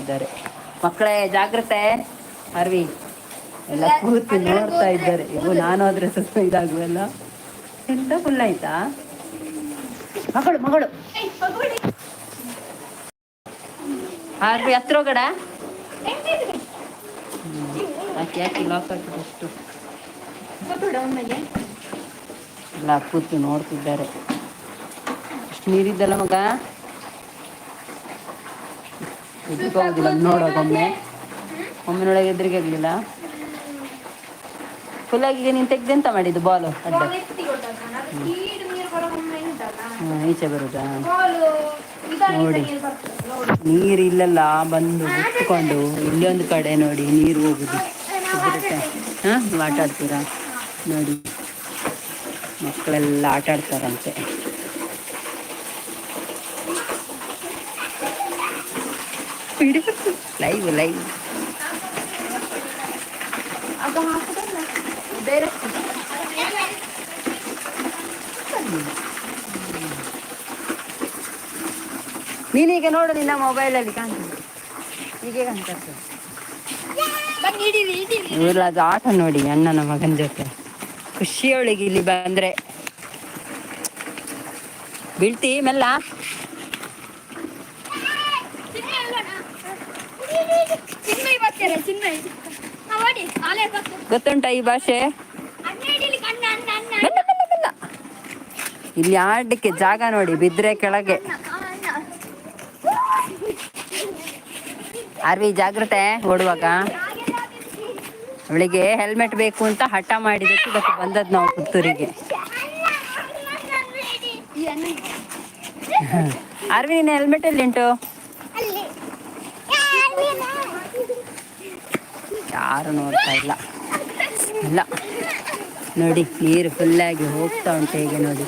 ಇದ್ದಾರೆ. ಮಕ್ಕಳೇ, ಜಾಗ್ರತೆ, ಅರ್ವಿ. ಎಲ್ಲ ಕೂತು ನೋಡ್ತಾ ಇದ್ದಾರೆ. ಇವು ನಾನು ಆದ್ರೆ ಸ್ವಲ್ಪ ಇದಾಗುವಲ್ಲ. ಎಂತ ಫುಲ್ ಆಯ್ತಾ? ಮಗಳು ಮಗಳು. ಅರ್ವಿ ಹತ್ರ ಹೋಗಡ ಯಾಕೆ ಯಾಕೆ ಲಾಕ್ ಅಷ್ಟು? ಎಲ್ಲ ಕೂತು ನೋಡ್ತಿದ್ದಾರೆ. ನೀರಿದ್ದಲ್ಲ ಮಗ? ಎದ್ರಿಗೋದಿಲ್ಲ ನೋಡೋಗೊಮ್ಮೆ ಒಮ್ಮನೊಳಗೆ ಎದುರಿಗೆ ಆಗಲಿಲ್ಲ ಫುಲ್ಲಾಗಿ ನೀನು ತೆಗ್ದೆಂತ ಮಾಡಿದ್ದು? ಬಾಲು ಅಡ್ಡ. ಹಾಂ ಈಚೆ ಬರುದಾ? ನೋಡಿ. ನೀರು ಇಲ್ಲಲ್ಲ ಬಂದು ಕುತ್ಕೊಂಡು ಇಲ್ಲೊಂದು ಕಡೆ ನೋಡಿ ನೀರು ಹೋಗುದು. ಹಾಂ? ಆಟ ಆಡ್ತೀರಾ? ನೋಡಿ. ಮಕ್ಕಳೆಲ್ಲ ಆಟ ಆಡ್ತಾರಂತೆ. ಲೈವ್ ಲೈವ್ ನೀನೀಗ ನೋಡು ನಿನ್ನ ಮೊಬೈಲಲ್ಲಿ ಕಾಣ್ತದೆ. ಹೀಗೆ ಕಾಣ್ತದೆ. ಇವ್ರ ಅದು ಆಟ ನೋಡಿ ಅಣ್ಣನ ಮಗನ ಜೊತೆ. ಖುಷಿಯೊಳಗೆ ಇಲ್ಲಿ ಬಂದ್ರೆ. ಬೀಳ್ತಿ ಮೆಲ್ಲ. ಚಿನ್ಮಯ್ ಬರ್ತಾರೆ? ಚಿನ್ಮಯ್. ನೋಡಿ ಆಲೆ ಬರ್ತಾರೆ? ಗೊತ್ತುಂಟ ಈ ಭಾಷೆ? ಇಲ್ಲಿ ಆಡ್ಲಿಕ್ಕೆ ಜಾಗ ನೋಡಿ ಬಿದ್ರೆ ಕೆಳಗೆ. ಅರ್ವಿ ಜಾಗ್ರತೆ ಓಡುವಾಗ. ಅವಳಿಗೆ ಹೆಲ್ಮೆಟ್ ಬೇಕು ಅಂತ ಹಠ ಮಾಡಿದಕ್ಕೆ ಇವತ್ತು ಬಂದದ್ದು ನಾವು ಪುತ್ತೂರಿಗೆ. ಅರ್ವಿ ನಿನ್ನ ಹೆಲ್ಮೆಟ್ ಎಲ್ಲಿ ಉಂಟು. ಯಾರು ನೋಡ್ತಾ ಇಲ್ಲ. ಇಲ್ಲ ನೋಡಿ, ನೀರು ಫುಲ್ಲಾಗಿ ಹೋಗ್ತಾ ಉಂಟು ಹೇಗೆ ನೋಡಿ.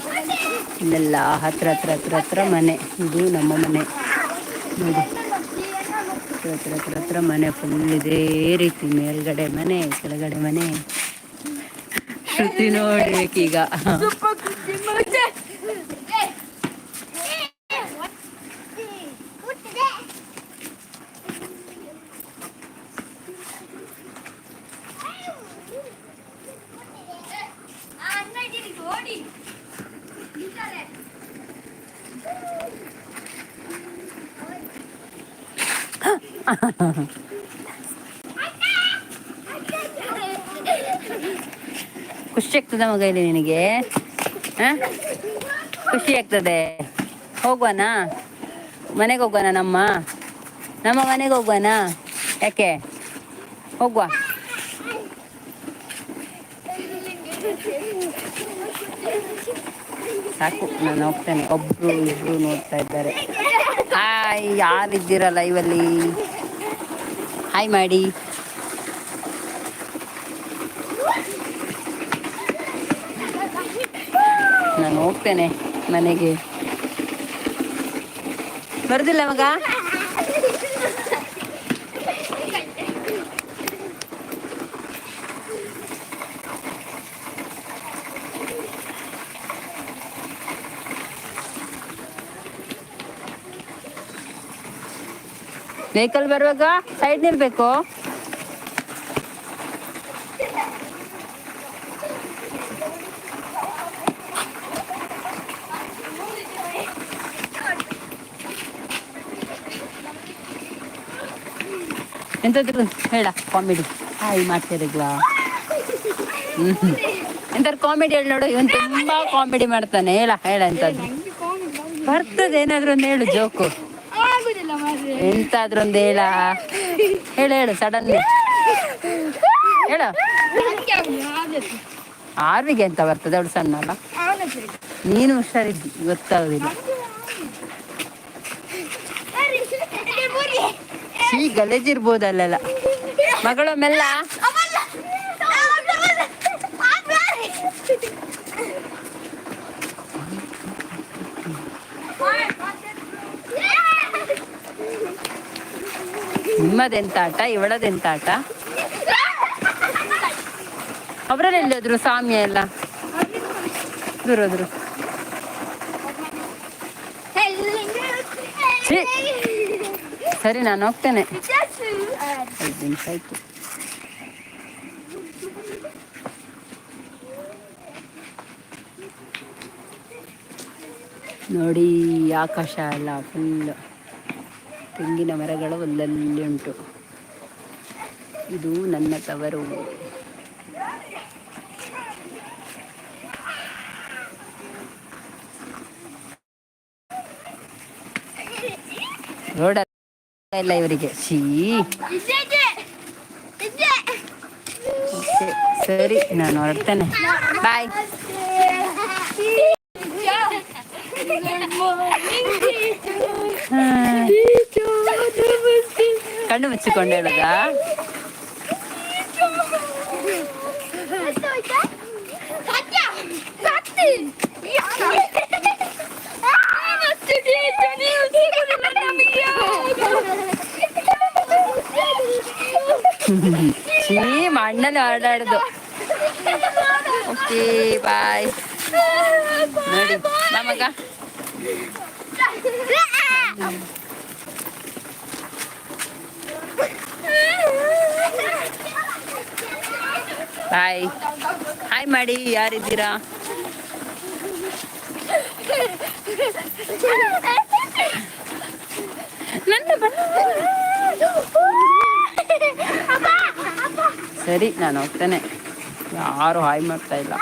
ಇಲ್ಲೆಲ್ಲ ಹತ್ರ ಹತ್ರ ಹತ್ರ ಹತ್ರ ಮನೆ. ಇದು ನಮ್ಮ ಮನೆ. ನೋಡಿ. ಹತ್ರ ಹತ್ರ ಹತ್ರ ಹತ್ರ ಮನೆ ಫುಲ್ ಇದೇ ರೀತಿ. ಮೇಲ್ಗಡೆ ಮನೆ, ಕೆಳಗಡೆ ಮನೆ. ಶ್ರುತಿ ನೋಡ್ಬೇಕೀಗ. ಖುಷಿ ಆಗ್ತದೆ ಮಗ ಇಲ್ಲಿ ನಿನಗೆ? ಖುಷಿ ಆಗ್ತದೆ. ಹೋಗ್ವಾನಾ? ಮನೆಗೆ ಹೋಗೋಣ ನಮ್ಮ? ನಮ್ಮ ಮನೆಗೆ ಹೋಗೋಣ ಯಾಕೆ? ಹೋಗುವ. ಸಾಕು, ನಾನು ಹೋಗ್ತೇನೆ. ಒಬ್ರು ಇಬ್ರು ನೋಡ್ತಾ ಇದ್ದಾರೆ. ಹಾಯ್ ಯಾರಿದ್ದೀರ ಲೈವಲ್ಲಿ ಹಾಯ್ ಮಾಡಿ ನಾನು ಹೋಗ್ತೇನೆ ಮನೆಗೆ. ಬರುದಿಲ್ಲ ಮಗ? ವೆಹಿಕಲ್ ಬರುವಾಗ ಸೈಡ್ ನಿಲ್ಬೇಕು. ಎಂತದ್ರು ಹೇಳ ಕಾಮಿಡಿ ಹಾಯ್ ಮಾಡ್ತಿರಗ್ಲಾ ಹ್ಮ್. ಎಂತಾರು ಕಾಮಿಡಿ ಹೇಳಿ ನೋಡು, ಇವನ್ ತುಂಬಾ ಕಾಮಿಡಿ ಮಾಡ್ತಾನೆ. ಹೇಳ ಹೇಳ ಎಂತದ್ದು. ಬರ್ತದೆ, ಏನಾದ್ರು ಒಂದು ಹೇಳು ಜೋಕು ಆಗುದಿಲ್ಲ ಮಾರ್ರೆ ಎಂತಾದ್ರೂ ಒಂದು ಹೇಳ. ಹೇಳು ಹೇಳು ಸಡನ್ ಹೇಳು. ಆರ್ವಿಗೆ ಎಂತ ಬರ್ತದೆ ಅವಳು ಸಣ್ಣ ಅಲ್ಲ. ನೀನು ಹುಷಾರಿದ್ದಿ ಗೊತ್ತಾಗುದಿಲ್ಲ. ಈ ಗಲೇಜಿರ್ಬೋದಲ್ಲೆಲ್ಲ. ಮಗಳು ಮೆಲ್ಲ ನಿಮ್ಮದೆಂತ ಆಟ ಇವಳದೆಂತ ಆಟ ಅವರಲ್ಲಿ ಎಲ್ಲೋದ್ರು ಸ್ವಾಮಿ ಎಲ್ಲ? ದೂರದ್ರು. ಸರಿ, ನಾನು ಹೋಗ್ತೇನೆ. ನೋಡಿ, ಆಕಾಶ ಎಲ್ಲ ಫುಲ್ ತೆಂಗಿನ ಮರಗಳು ಅಲ್ಲಲ್ಲಿ ಉಂಟು. ಇದು ನನ್ನ ತವರು. ರೋಡ ಇಲ್ಲ ಇವರಿಗೆ. ಶೀ ಸರಿ ನಾನು ಹೊರಡ್ತೇನೆ. ಬಾಯ್. ಕಣ್ಣು ಮುಚ್ಚಿಕೊಂಡು ಹೇಳದ ಶೀ ಮಣ್ಣಲ್ಲಿ ಆಡಾಡುದು ಓಕೆ ಬಾಯ್ ನೋಡಿ ನಮಗ ಬಾಯ್ ಹಾಯ್ ಮಾಡಿ ಯಾರಿದ್ದೀರಾ? ನನ್ನ ಸರಿ ನಾನು ಹೋಗ್ತೇನೆ. ಯಾರು ಹಾಯ್ ಮಾಡ್ತಾ ಇಲ್ಲ.